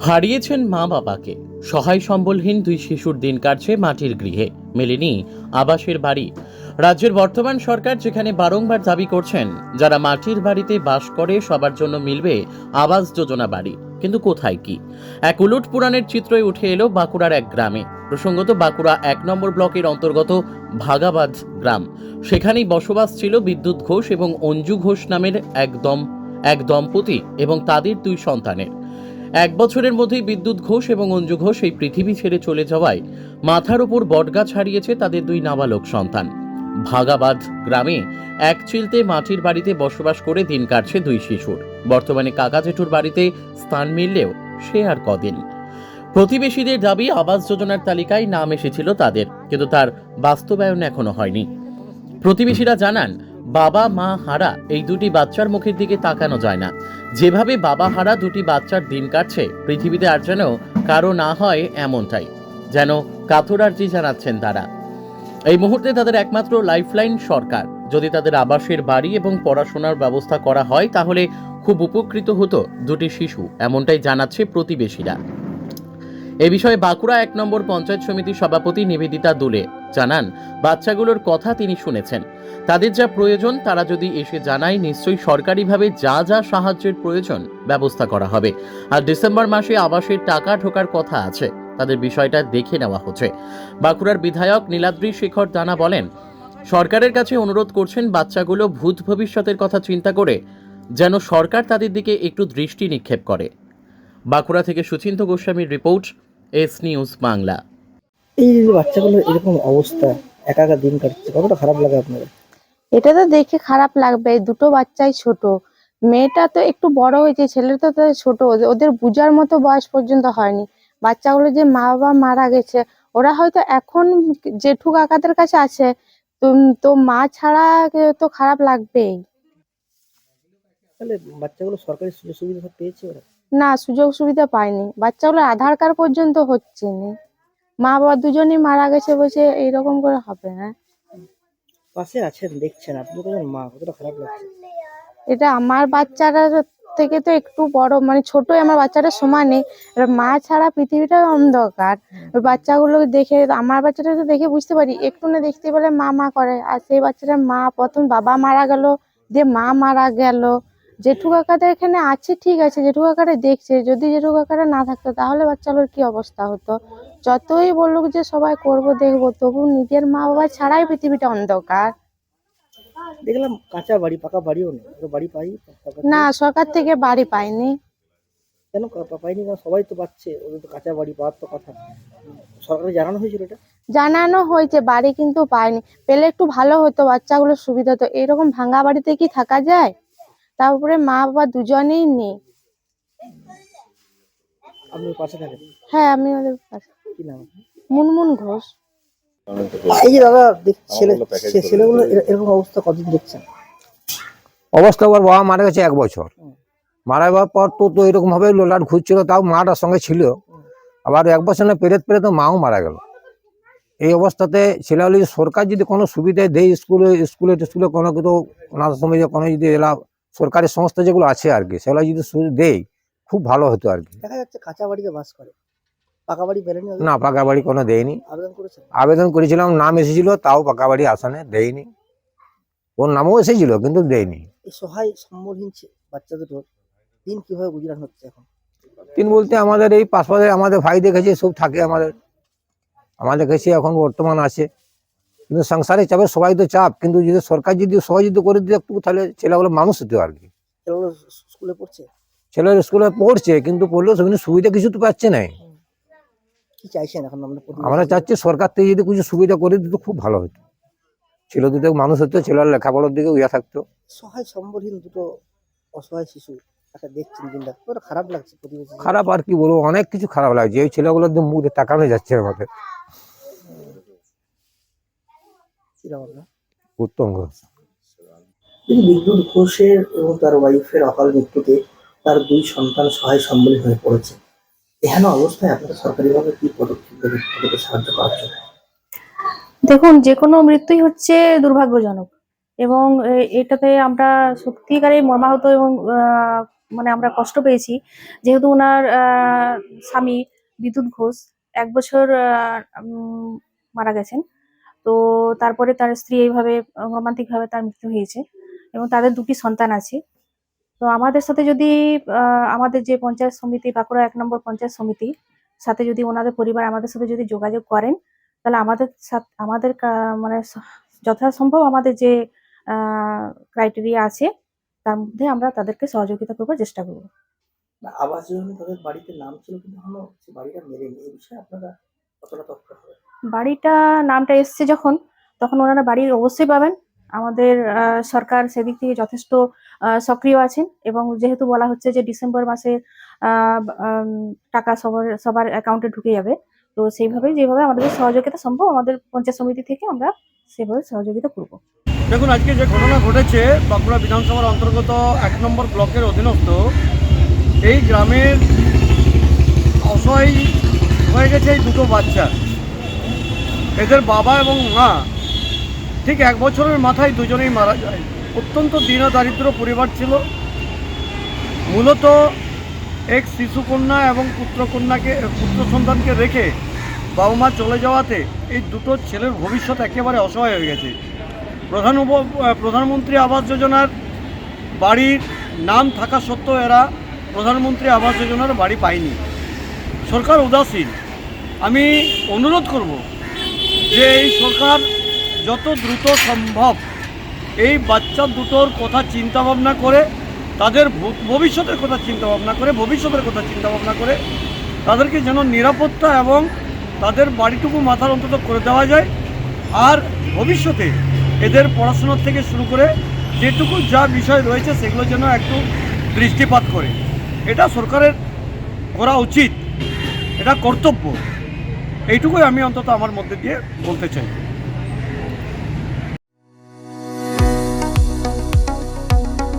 হারিয়েছেন মা বাবাকে। সহায় সম্বলহীন দুই শিশুর দিন কাটছে মাটির গৃহে। মেলেনি, আবাসের বাড়ি। রাজ্যের বর্তমান সরকার যেখানে বারংবার দাবি করছেন, যারা মাটির বাড়িতে বাস করে, সবার জন্য মিলবে আবাস যোজনা বাড়ি। কিন্তু কোথায় কি? এক উলুট পুরাণের চিত্রই উঠে এলো বাঁকুড়ার এক গ্রামে। প্রসঙ্গত, বাঁকুড়া এক নম্বর ব্লকের অন্তর্গত ভাগাবাদ গ্রাম। সেখানেই বসবাস ছিল বিদ্যুৎ ঘোষ এবং অঞ্জু ঘোষ নামের এক দম এক দম্পতি এবং তাদের দুই সন্তানের। এক বছরের মধ্যেই বিদ্যুৎ ঘোষ এবং অঞ্জু ঘোষ এই পৃথিবী ছেড়ে চলে যাওয়ায় মাথার ওপর বটগাছ হারিয়েছে তাদের দুই নাবালক সন্তান। ভাগাবাদ গ্রামে এক চিলতে মাটির বাড়িতে বসবাস করে দিন কাটছে দুই শিশুর। বর্তমানে কাকা জেঠুর বাড়িতে স্থান মিললেও সে আর কদিন। প্রতিবেশীদের দাবি, আবাস যোজনার তালিকায় নাম এসেছিল তাদের, কিন্তু তার বাস্তবায়ন এখনও হয়নি। প্রতিবেশীরা জানান বাবা, মা, হারা এই দুটি বাচ্চার মুখের দিকে তাকানো যায় না। যেভাবে বাবা, হারা দুটি বাচ্চার দিন কাটছে, পৃথিবীতে আর যেন কারও না হয় এমনটাই, যেন কাতরার্জি জানাচ্ছেন তারা। এই মুহূর্তে তাদের একমাত্র লাইফলাইন সরকার। যদি তাদের আবাসের বাড়ি এবং পড়াশোনার ব্যবস্থা করা হয়, তাহলে খুব উপকৃত হতো দুটি শিশু, এমনটাই জানাচ্ছে প্রতিবেশীরা। এ বিষয়ে বাঁকুড়া এক নম্বর পঞ্চায়েত সমিতির সভাপতি নিবেদিতা দুলে। জানান, বাচ্চাগুলোর কথা তিনি শুনেছেন। তাদের যা প্রয়োজন, তারা যদি এসে জানায়, নিশ্চয়ই সরকারিভাবে যা যা সাহায্যের প্রয়োজন ব্যবস্থা করা হবে। আর ডিসেম্বর মাসে আবাসের টাকা ঢোকার কথা আছে, তাদের বিষয়টা দেখে নেওয়া হচ্ছে। বাঁকুড়ার বিধায়ক নীলাদ্রি শেখর দানা বলেন, সরকারের কাছে অনুরোধ করছেন বাচ্চাগুলো ভূত ভবিষ্যতের কথা চিন্তা করে যেন সরকার তাদের দিকে একটু দৃষ্টি নিক্ষেপ করে। বাঁকুড়া থেকে সুচিন্ত গোস্বামীর রিপোর্ট, এস নিউজ বাংলা। এই যে বাচ্চাগুলো এরকম অবস্থা একা একা দিন কাটছে কতটা খারাপ লাগে আপনার এটা তো দেখে খারাপ লাগবে দুটো বাচ্চাই ছোট। মেয়েটা তো একটু বড় হয়েছে ছেলেটা তো ছোট ওদের- বুঝার মতো বয়স পর্যন্ত হয়নি। বাচ্চাগুলো যে মা বাবা মারা গেছে ওরা হয়তো এখন জেঠু কাকাদের কাছে আছে তো তো মা ছাড়া তো খারাপ লাগবেই। তাহলে বাচ্চাগুলো সরকারি সুযোগ সুবিধা পেয়েছে ওরা? না সুযোগ সুবিধা পায়নি। বাচ্চাগুলো আধার কার্ড পর্যন্ত হচ্ছে না। মা বাবা দুজনেই মারা গেছে বলছে এইরকম করে হবে না। পাশে আছেন দেখছেন আপনি তো মা কতটা খারাপ লাগছে। এটা আমার বাচ্চারা থেকে তো একটু বড় মানে ছোটই আমার বাচ্চাটা সমানে মা ছাড়া পৃথিবীটা অন্ধকার। ওই বাচ্চাগুলো দেখে আমার বাচ্চাটা তো দেখে বুঝতে পারি একটু না দেখতে পেলে মা মা করে। আর সেই বাচ্চাটার মা প্রথম বাবা মারা গেল দিয়ে মা মারা গেল। জেঠু কাকাদের এখানে আছে ঠিক আছে জেঠু কাকারা দেখছে। যদি জেঠু কাকারা না থাকতো তাহলে বাচ্চাগুলোর কি অবস্থা হতো? যতই বলুক যে সবাই করব দেখব তবু নিজের মা বাবা ছাড়াই পৃথিবীটা অন্ধকার। দেখলাম কাঁচা বাড়ি পাকা বাড়িও ওরা বাড়ি পাই না সরকার থেকে বাড়ি পাইনি। কেন পাইনি? কারণ সবাই তো পাচ্ছে ওদের তো কাঁচা বাড়ি পাওয়ার তো কথা। সরকারে জানানো হয়েছিল এটা? জানানো হয়েছে বাড়ি কিন্তু পায়নি পেলে একটু ভালো হতো বাচ্চাগুলোর সুবিধা হতো। এরকম ভাঙা বাড়িতে কি থাকা যায়? তারপরে মা বাবা দুজনেই নেই। আপনি পাশে থাকেন? হ্যাঁ আমি ওদের পাশে। কি নাম? মুনমুন ঘোষ। এই যে দাদা ছেলে ছেলেগুলো এরকম অবস্থা কতদিন দেখছেন? অবস্থা ওর বাবা মারা গেছে এক বছর। মারা যাওয়ার পর তো তো এরকম ভাবে লোলাট ঘুরছিল তাও মাটার সঙ্গে ছিল। আবার এক বছর না পেরেত পেরে তো মাও মারা গেল। এই অবস্থাতে ছেলেগুলো যদি সরকার যদি কোনো সুবিধা দেয় স্কুলে স্কুলে স্কুলে কোনো কিছু অনাথ সময় কোনো যদি এলা সরকারি সংস্থা যেগুলো আছে আর কি সেগুলো যদি দেয় খুব ভালো হতো আর কি। দেখা যাচ্ছে কাঁচা বাড়িতে বাস করে। পাকা বাড়ি না পাকা বাড়ি কোনো দেয়নি। আবেদন করেছেন? আবেদন করেছিলাম নাম এসেছিল তাও পাকা বাড়ি আসানে দেয়নি। ওর নামও এসেছিল কিন্তু দেয়নি। এই সহায় সম্বলহীন বাচ্চা দুটোর দিন কীভাবে গুজরান হচ্ছে এখন? তিন বলতে আমাদের এই পাশপাশে আমাদের ভাই দেখেছি সব থাকে আমাদের। আমাদের কাছে এখন বর্তমান আছে। কিন্তু সংসারে চাপে সবাই তো চাপ কিন্তু যদি সরকার যদি সহযোগিতা করে দিতে একটু তাহলে ছেলেগুলো মানুষ হতো আর কি। ছেলেগুলো স্কুলে পড়ছে? ছেলের স্কুলে পড়ছে কিন্তু পড়লেও সেখানে সুবিধা কিছু তো পাচ্ছে না কি চাইছেন এখন আমরা? আমরা চাচ্ছি সরকার থেকে যদি কিছু সুবিধা করে দিত খুব ভালো হতো। ছেলে দুটো মানুষ হতো ছেলের লেখাপড়ার দিকে ইয়া থাকতো। সহায় সম্বলহীন দুটো অসহায় শিশু একটা দেখছেন দিনটা খারাপ লাগছে প্রতিবেশী। খারাপ আর কি বলব অনেক কিছু খারাপ লাগছে। এই ছেলেগুলোর দিকে মুখে তাকানো যাচ্ছে আমাদের। উত্তম ঘোষ। বিদ্যুৎ ঘোষের এবং তার ওয়াইফের অকাল মৃত্যুতে তার দুই সন্তান সহায় সম্বলহীন হয়ে পড়েছে। অবস্থায় আপনারা সরকারিভাবে কি পদক্ষেপ সাহায্য করার জন্য? দেখুন, যে কোনো মৃত্যুই হচ্ছে দুর্ভাগ্যজনক। এবং এটাতে আমরা সত্যিকারে মর্মাহত এবং মানে আমরা কষ্ট পেয়েছি। যেহেতু ওনার স্বামী বিদ্যুৎ ঘোষ এক বছর মারা গেছেন। তো তারপরে তার স্ত্রী এইভাবে রোমান্টিক ভাবে তার মৃত্যু হয়েছে। এবং তাদের দুটি সন্তান আছে। তো আমাদের সাথে যদি আমাদের যে পঞ্চায়েত সমিতি বাঁকুড়া এক নম্বর পঞ্চায়েত সমিতি সাথে যদি ওনাদের পরিবার আমাদের সাথে যদি যোগাযোগ করেন তাহলে আমাদের সাথে আমাদের মানে যথাসম্ভব আমাদের যে ক্রাইটেরিয়া আছে তার মধ্যে আমরা তাদেরকে সহযোগিতা করবার চেষ্টা করব। আবাস যোজনা তাদের বাড়িতে নাম ছিল কিন্তু এখনও বাড়িটা মেলেনি। এই বিষয়ে আপনারা কতটা তৎপর হবে বাড়িটা নামটা এসছে যখন তখন ওনারা বাড়ি অবশ্যই পাবেন। আমাদের সরকার সেদিক থেকে যথেষ্ট সক্রিয় আছেন এবং যেহেতু বলা হচ্ছে যে ডিসেম্বর মাসে টাকা সবার সবার অ্যাকাউন্টে ঢুকে যাবে, তো সেইভাবে যেভাবে আমাদের সহযোগিতা সম্ভব, আমাদের পঞ্চায়েত সমিতি থেকে আমরা সেভাবে সহযোগিতা করব। দেখুন, আজকে যে ঘটনা ঘটেছে, বাঁকুড়া বিধানসভার অন্তর্গত এক নম্বর ব্লকের অধীনস্থ, এই গ্রামের অসহায় হয়ে গেছে এই দুটো বাচ্চা। এদের বাবা এবং মা ঠিক এক বছরের মাথায় দুজনেই মারা যায়। অত্যন্ত দীন দারিদ্র পরিবার ছিল। মূলত এক শিশুকন্যা এবং পুত্রকন্যাকে, পুত্র সন্তানকে রেখে বাবা মা চলে যাওয়াতে এই দুটো ছেলের ভবিষ্যৎ একেবারে অসহায় হয়ে গেছে। প্রধান উপ, প্রধানমন্ত্রী আবাস যোজনার বাড়ির নাম থাকা সত্ত্বেও এরা প্রধানমন্ত্রী আবাস যোজনার বাড়ি পায়নি। সরকার উদাসীন। আমি অনুরোধ করব যে এই সরকার যত দ্রুত সম্ভব। এই বাচ্চা দুটোর কথা চিন্তা ভাবনা করে, তাদের ভবিষ্যতের কথা চিন্তা ভাবনা করে, ভবিষ্যতের কথা চিন্তা ভাবনা করে, তাদেরকে যেন নিরাপত্তা এবং তাদের বাড়িটুকু মাথার অন্তত করে দেওয়া যায়। আর ভবিষ্যতে এদের পড়াশোনার থেকে শুরু করে যেটুকু যা বিষয় রয়েছে, সেগুলো যেন একটু দৃষ্টিপাত করে। এটা সরকারের করা উচিত। এটা কর্তব্য। এইটুকুই আমি অন্তত আমার মধ্যে দিয়ে বলতে চাই।